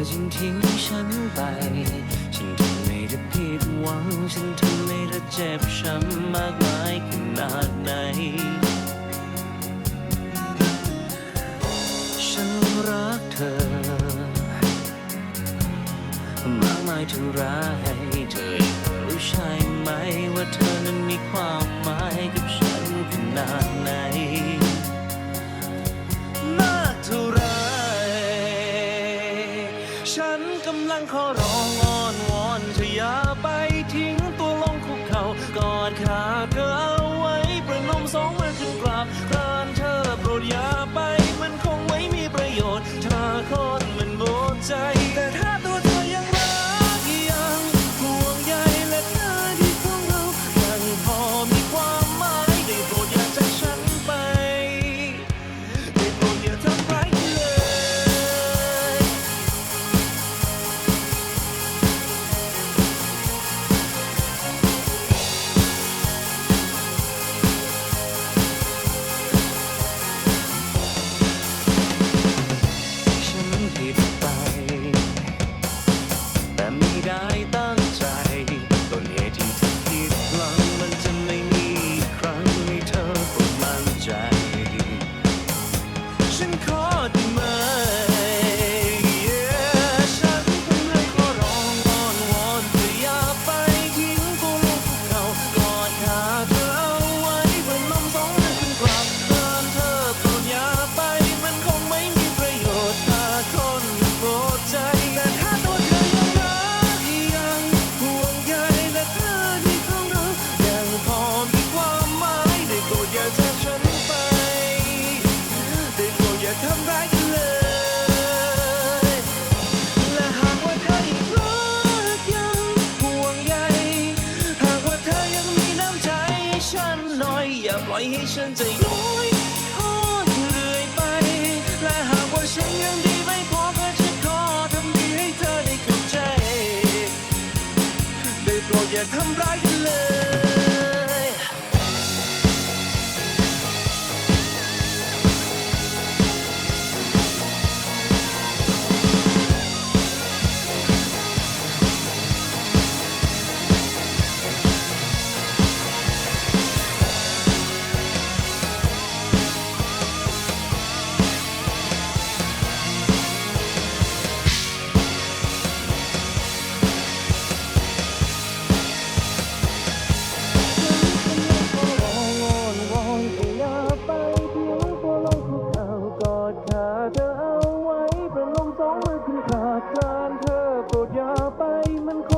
อจึงทิ้งฉันไป ฉันทำให้เธอผิดหวัง ฉันทำให้เธอเจ็บช้ำมากมายขนาดไหน ฉันรักเธอ มากมายเท่าไรเธอรู้ใช่ไหมว่าเธอนั้นมีความหมายกับฉัน ขอร้องอ้อนวอนเธออย่าไปทิ้ง น้อย อย่าปล่อยให้ฉันจะลอยทอดเรื่อยไป และหากว่าฉันยังดีไม่พอก็จะขอทำดีให้เธอได้เข้าใจ ได้โปรดอย่าทำร้าย มันคง